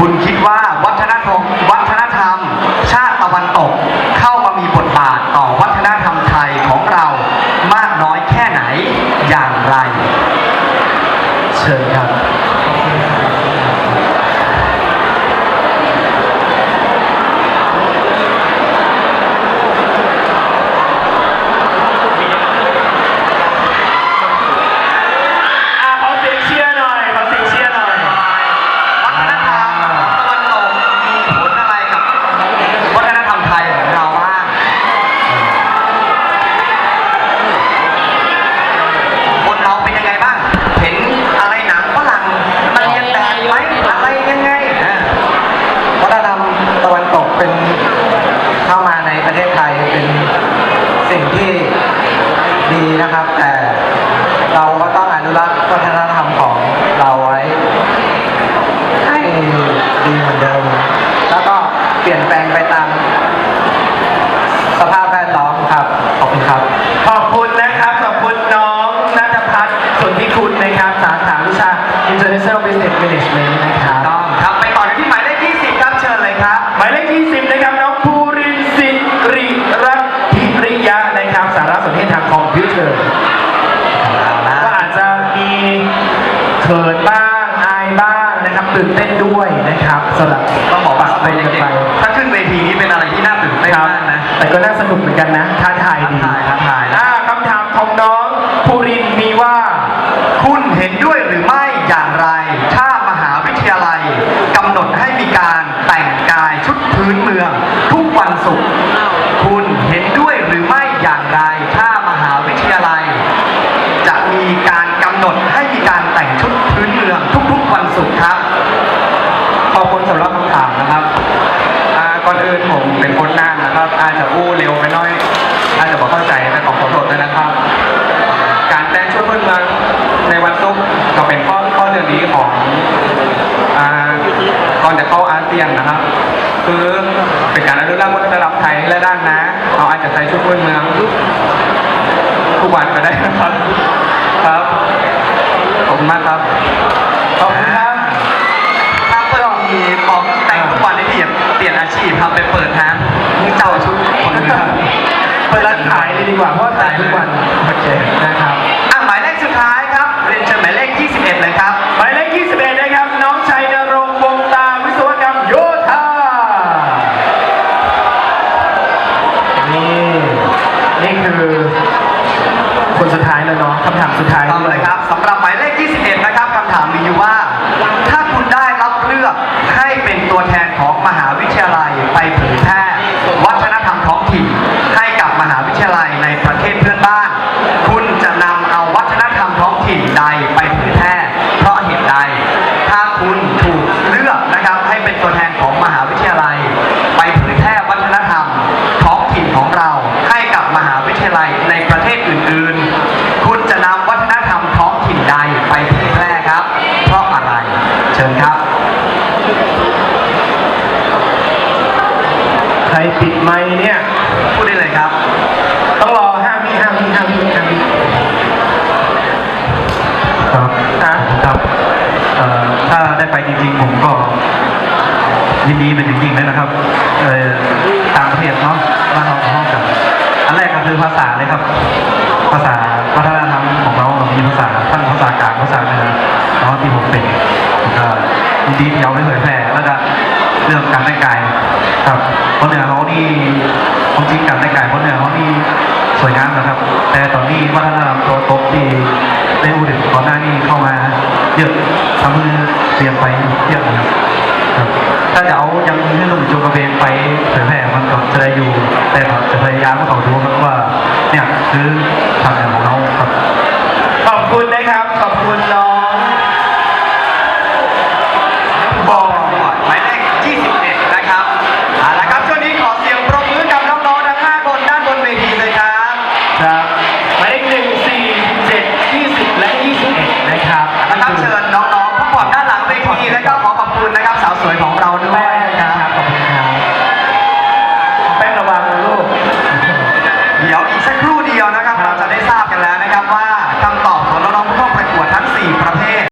คุณคิดว่าวัฒนธรรมวัฒนธรรม ชาติตะวันตก เข้ามามีบทบาทต่อวัฒนธรรมไทยของเรามากน้อยแค่ไหนอย่างไร เชิญครับ รักวัฒนธรรมของเราไว้ให้ดีเหมือนเดิม แล้วก็เปลี่ยนแปลงไปตามสภาพ เขินบ้างอายบ้างนะครับตื่นเต้นด้วยนะครับสำหรับต้องบอกว่าไปเป็นกันเด็ไปกๆถ้าขึ้นเวทีนี้เป็นอะไรที่น่าตื่นเต้นครับมากนะ แต่ก็น่าสนุกเหมือนกันนะท้าทายดีท้าทายท้าทายนะอ่คำถามของน้องภูรินทร์มีว่า คุณเห็นด้วยหรือไม่อย่างไร ถ้ามหาวิทยาลัยกำหนดให้มีการแต่งกายชุดพื้นเมือง ทุกวันศุกร์คุณเห็นด้วยหรือไม่อย่างไร ถ้ามหาวิทยาลัย จะมีการกำหนดให้ ของอ่าก่อนจะเข้าอาเซียนนะครับ คือเป็นการอนุรักษ์วัฒนธรรมไทยและด้านนะเราอาจจะใส่ชุดพื้นเมืองทุกวันก็ได้นะครับครับขอบคุณมากครับขอบคุณครับถ้าเปิดมีของแต่งทุกวันในที่เปลี่ยนอาชีพครับไปเปิดร้านนี่เจ้าชุดคนเดียวเปิดร้านขายเลยดีกว่าเพราะว่าแต่งทุกวันโอเคนะครับอะหมายเลขสุดท้ายครับเรียนเชิญหมายเลข 21 เลยครับ คือ คนสุดท้ายแล้วเนาะคำถามสุดท้ายต้องเลยครับสำ ปิดไมค์เนี่ย พูดได้เลยครับ ต้องรอ5วิ5วิ5วิ5วิครับอะครับเอ่อถ้าได้ไปจริงๆ ผมก็ยินดีเป็นอย่างยิ่งเลยนะครับเอ่อตางประเทศเนาะบ้านเราของห้องกันอันแรกก็คือภาษาเลยครับ ภาษาวัฒนธรรมของเรามีภาษาทั้งภาษากลางภาษาเหนือเนาะที่ผมเป็นก็ยินดีที่เอาไปเผยแพร่แล้วก็ เรื่องการได้กายครับเพราะเหนือเขานี่ความจริงการได้กายเพราะเหนือเขานี่สวยงามนะครับ แต่ตอนนี้วัฒนธรรมตัวตบที่ได้อุดมก่อนหน้านี้เข้ามาเยอะทำมือเสียไปเยอะนะครับถ้าจะเอายังให้ลุงจูกระเบนไปเผยแผ่มันก็จะได้อยู่ แต่จะพยายามก็ต้องดูคว่าเนี่ยคือ